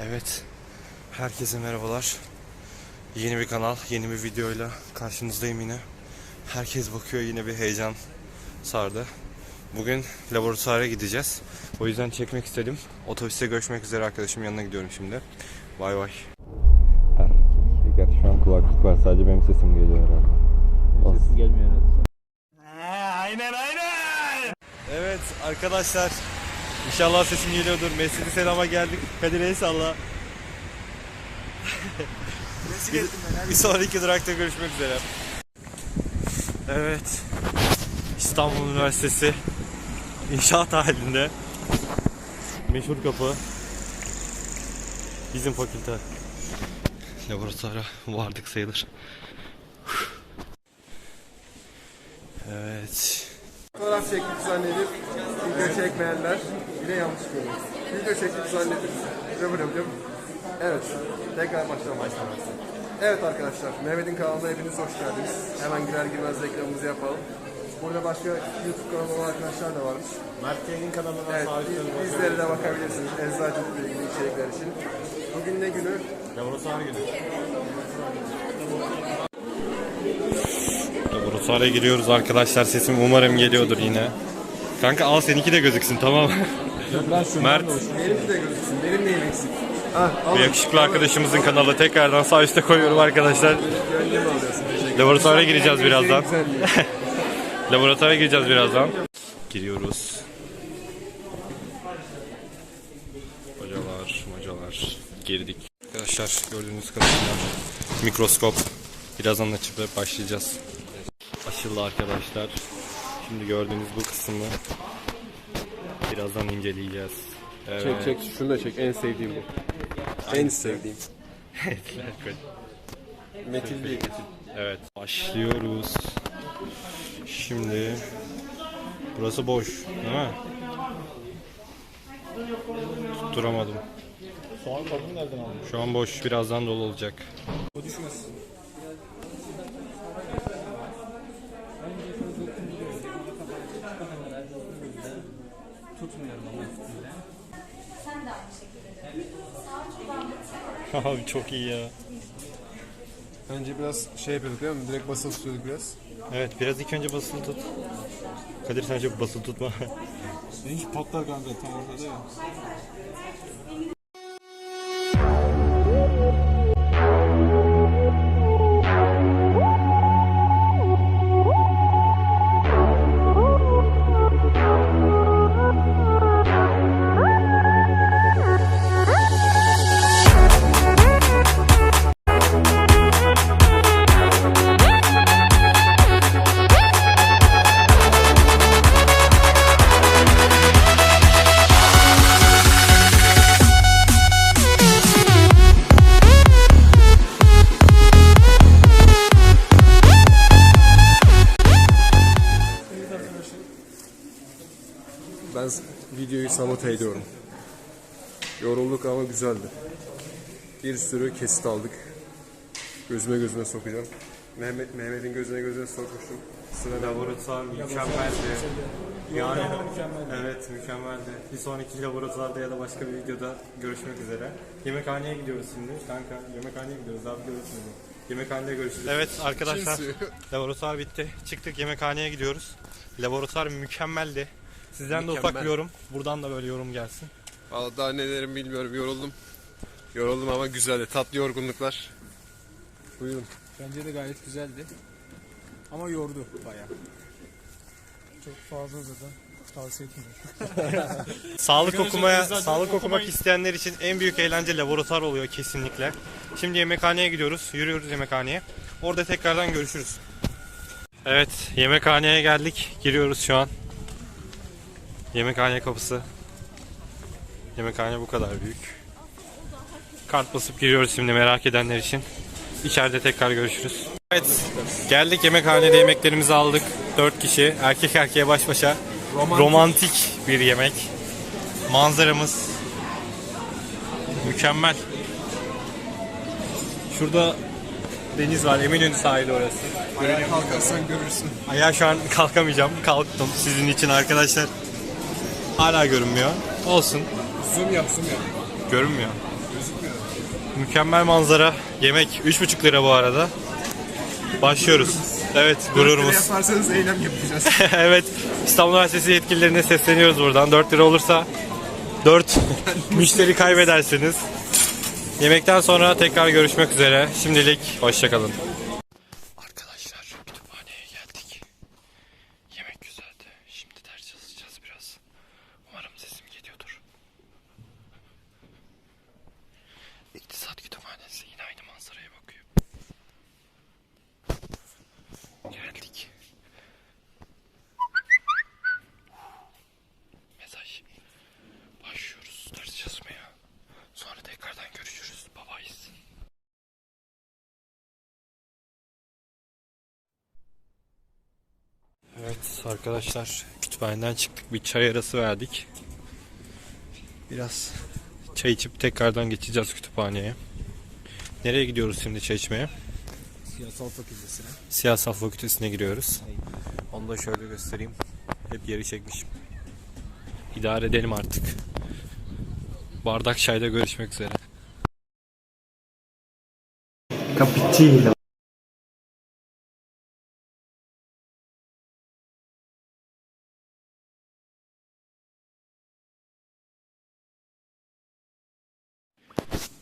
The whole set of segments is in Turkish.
Evet. Herkese merhabalar. Yeni bir kanal, yeni bir videoyla karşınızdayım yine. Herkes bakıyor yine bir heyecan sardı. Bugün laboratuvara gideceğiz. O yüzden çekmek istedim. Otobüste görüşmek üzere arkadaşım yanına gidiyorum şimdi. Bay bay. Gerçi şu an kulaklık var. Sadece benim sesim geliyor herhalde. Sesi gelmiyor herhalde. Evet arkadaşlar. İnşallah sesim geliyordur. Mescid-i Selam'a geldik. Kadir el salla. bir, bir sonraki durakta görüşmek üzere. Evet. İstanbul Üniversitesi inşaat halinde. Meşhur kapı. Bizim fakülte. Laboratuvara vardık sayılır. Evet. Fotoğraf çektik zannedip video çekmeyenler yine yanlış görüyor. Video çektik zannedip rıvır rıvır. Evet. Tekrar başlamak. Evet arkadaşlar. Mehmet'in kanalına hepiniz hoş geldiniz. Hemen girer girmez reklamımızı yapalım. Burada başka YouTube kanalı olan arkadaşlar da varmış. Mert Yayın kanalına Evet, sabit biz, bizlere de bakabilirsiniz. Eczacılıkla ilgili içerikler için. Bugün ne günü? Laboratuvar günü. Laboratuvara giriyoruz arkadaşlar. Sesim umarım geliyordur yine. Kanka al seninki de gözüksün tamam? Mert, Benimki de gözüksün. Benim neyim eksik? Ha, bu yakışıklı arkadaşımızın kanalı tekrardan sağ üstte koyuyorum arkadaşlar. Gönlümü alıyorsun. Teşekkür Laboratuvara gireceğiz birazdan. Güzel diyor. Laboratuvara gireceğiz birazdan. Giriyoruz. Hocalar, hocalar. Girdik. Arkadaşlar gördüğünüz kadarıyla mikroskop. Birazdan açıp başlayacağız. Açıldı arkadaşlar. Şimdi gördüğünüz bu kısmı birazdan inceleyeceğiz. Evet. Çek çek şunu da çek. En sevdiğim bu. En sevdiğim. Metil değil. Evet. Başlıyoruz. Şimdi burası boş, değil mi? Tutturamadım. Soğan kabuğunu nereden aldın? Şu an boş, birazdan dolu olacak. Abi çok iyi ya. Önce biraz şey yapıyorduk değil mi? Direkt basılı tutuyorduk biraz. Evet, biraz ilk önce basılı tut. Kadir sen çok basılı tutma. Hiç patlar kanka tam ya. Ben videoyu sabote ediyorum. Yorulduk ama güzeldi. Bir sürü kesit aldık. Gözüme gözüme sokacağım. Mehmet Mehmet'in gözüne gözüne sokmuştum. Sıra. Laboratuvar mükemmeldi. Yani evet mükemmeldi. Bir sonraki laboratuvarda ya da başka bir videoda görüşmek üzere. Yemekhaneye gidiyoruz şimdi. Kanka yemekhaneye gidiyoruz. Abi görüşürüz. Yemekhanede görüşürüz. Evet arkadaşlar laboratuvar bitti. Çıktık yemekhaneye gidiyoruz. Laboratuvar mükemmeldi. Sizden de ufak bir yorum. Buradan da böyle yorum gelsin. Vallahi daha ne derim bilmiyorum. Yoruldum. Yoruldum ama güzeldi. Tatlı yorgunluklar. Buyurun. Bence de gayet güzeldi. Ama yordu bayağı. Çok fazla zaten tavsiye etmiyorum. Sağlık okumaya, sağlık okumak isteyenler için en büyük eğlence laboratuvar oluyor kesinlikle. Şimdi yemekhaneye gidiyoruz. Yürüyoruz yemekhaneye. Orada tekrardan görüşürüz. Evet, yemekhaneye geldik. Giriyoruz şu an. Yemekhane kapısı. Yemekhane bu kadar büyük. Kart basıp giriyoruz şimdi merak edenler için. İçeride tekrar görüşürüz. Evet, geldik yemekhanede yemeklerimizi aldık. 4 kişi, erkek erkeğe baş başa. Romantik, bir yemek. Manzaramız mükemmel. Şurada deniz var, Eminönü sahili orası. Ayağa kalkarsan görürsün. Ayağa şu an kalkamayacağım. Kalktım sizin için arkadaşlar. Hala görünmüyor. Olsun. Zoom yap zoom yap. Görünmüyor. Gözü Mükemmel manzara. Yemek 3,5 lira bu arada. Başlıyoruz. Evet gururumuz. yaparsanız eylem yapacağız. evet İstanbul Üniversitesi yetkililerine sesleniyoruz buradan. 4 lira olursa 4 müşteri kaybedersiniz. Yemekten sonra tekrar görüşmek üzere. Şimdilik hoşçakalın. Arkadaşlar kütüphaneye geldik. Yemek güzeldi. Şimdi ders çalışacağız biraz. Umarım sesim geliyordur. İktisat kütüphanesi yine aynı manzaraya bakıyor. Geldik. Mesaj. Başlıyoruz ders çalışmaya. Sonra tekrardan görüşürüz. Babayız. Evet arkadaşlar kütüphaneden çıktık. Bir çay arası verdik. Biraz çay içip tekrardan geçeceğiz kütüphaneye. Nereye gidiyoruz şimdi çay içmeye? Siyasal fakültesine. Siyasal fakültesine giriyoruz. Onu da şöyle göstereyim. Hep yeri çekmişim. İdare edelim artık. Bardak çayda görüşmek üzere. Cappuccino.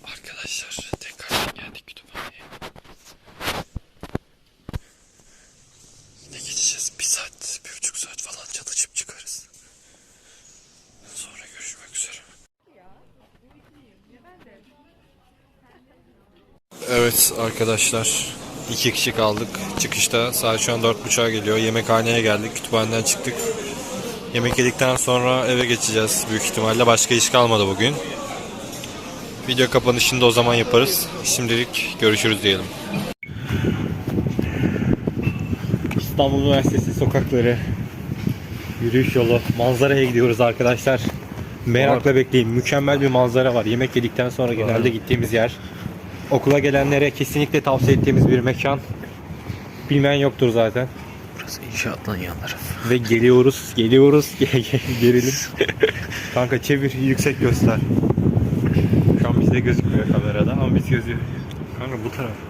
Arkadaşlar tekrar geldik kütüphaneye. Ne geçeceğiz? Bir saat, bir buçuk saat falan çalışıp çıkarız. Sonra görüşmek üzere. Evet arkadaşlar iki kişi kaldık. Çıkışta saat şu an dört buçuğa geliyor. Yemekhaneye geldik. Kütüphaneden çıktık. Yemek yedikten sonra eve geçeceğiz büyük ihtimalle. Başka iş kalmadı bugün. Video kapanışını da o zaman yaparız. Şimdilik görüşürüz diyelim. İstanbul Üniversitesi sokakları, yürüyüş yolu, manzaraya gidiyoruz arkadaşlar. Merakla bekleyin. Mükemmel bir manzara var. Yemek yedikten sonra genelde gittiğimiz yer. Okula gelenlere kesinlikle tavsiye ettiğimiz bir mekan. Bilmeyen yoktur zaten. Burası inşaattan yan taraf. Ve geliyoruz, geliyoruz. Gerilim. Kanka çevir, yüksek göster. Şu an bizde gözükmüyor kamerada ama biz gözüyor. Kanka bu taraf.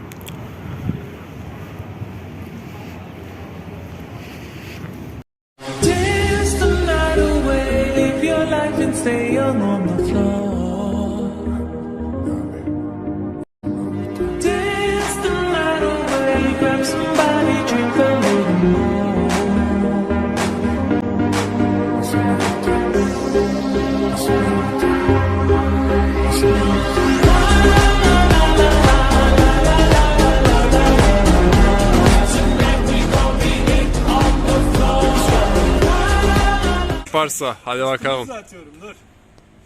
Varsa hadi bakalım. Atıyorum dur.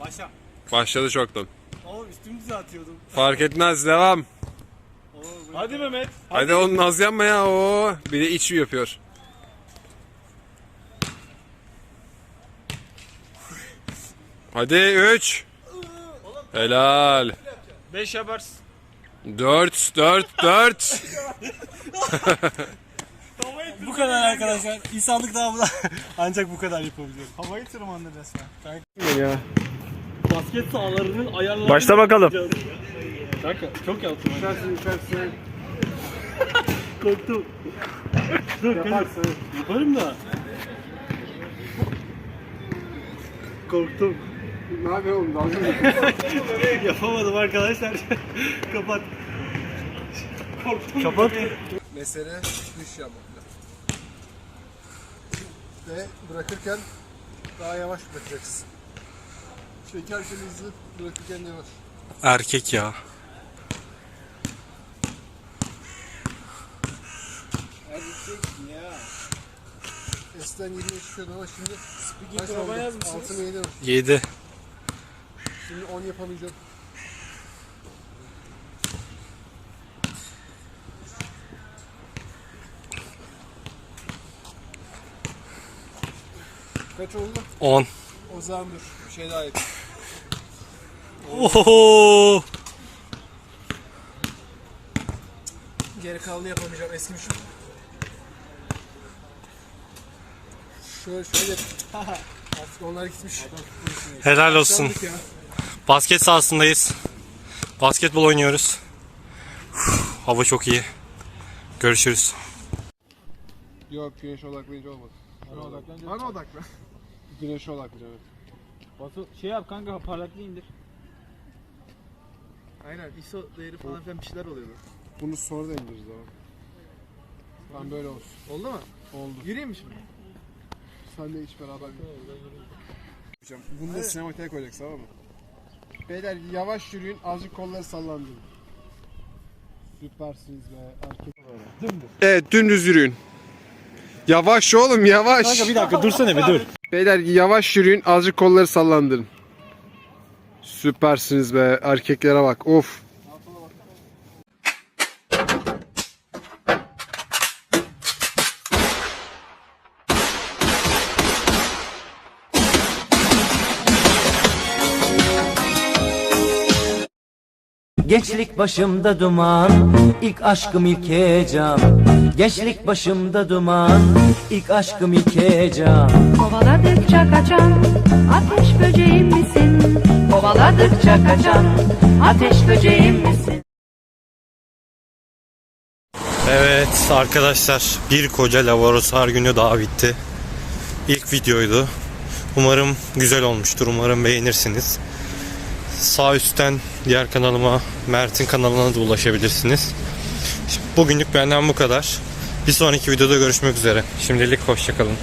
Başla. Başladı çoktan. Oğlum üstümüzü atıyordum. Fark etmez devam. Hadi Mehmet. Hadi onun naz yapma ya o. Bir de iç yapıyor. Hadi 3. Helal. 5 yaparsın. 4 4 4. Bu kadar arkadaşlar. İnsanlık daha bu da ancak bu kadar yapabiliyor. Havayı tırmandı resmen. Ya. Basket sahalarının ayarları. Başla bakalım. Kanka çok yaptım. Uçarsın uçarsın. Korktum. Dur yaparsın. Yaparım da. Korktum. ne yapıyor oğlum? Dalga mı? Yapamadım arkadaşlar. Kapat. Korktum. Kapat. Mesele dış yapmak. Ve bırakırken daha yavaş bırakacaksın. Çekerken hızlı, bırakırken yavaş. Erkek ya. Eskiden 20 çıkıyordu ama şimdi kaç oldu? yazmışsınız. 6 mı 7 mi? 7. Şimdi 10 yapamayacağım. Kaç oldu? 10. O zaman dur. Bir şey daha yap. Oho. Geri kalanı yapamayacağım. Eskimişim. Şöyle şöyle. Artık onlar gitmiş. Helal olsun. Ya. Basket sahasındayız. Basketbol oynuyoruz. Hava çok iyi. Görüşürüz. Yok güneş odaklayınca olmadı. Bana odaklanacak. Bana odakla. Güneşe odaklayacağım. evet. Batu şey yap kanka parlaklığı indir. Aynen ISO değeri falan filan bir şeyler oluyordu. Bunu sonra da indiririz ama. Tamam böyle olsun. Oldu mu? Oldu. Yürüyeyim mi şimdi? Sen de hiç beraber Bunu da sinematiğe koyacaksın tamam mı? Beyler yavaş yürüyün azıcık kolları sallandırın. Süpersiniz be erkek. Evet dümdüz yürüyün. Yavaş oğlum yavaş. Kanka bir dakika dursana bir dur. Beyler yavaş yürüyün azıcık kolları sallandırın. Süpersiniz be erkeklere bak of. Gençlik başımda duman, ilk aşkım ilk heyecan. Gençlik başımda duman, ilk aşkım ilk heyecan. Kovaladıkça kaçan ateş böceğim misin? Kovaladıkça kaçan ateş böceğim misin? Evet arkadaşlar bir koca laboratuvar günü daha bitti. İlk videoydu. Umarım güzel olmuştur. Umarım beğenirsiniz. Sağ üstten diğer kanalıma Mert'in kanalına da ulaşabilirsiniz. Bugünlük benden bu kadar. Bir sonraki videoda görüşmek üzere. Şimdilik hoşçakalın.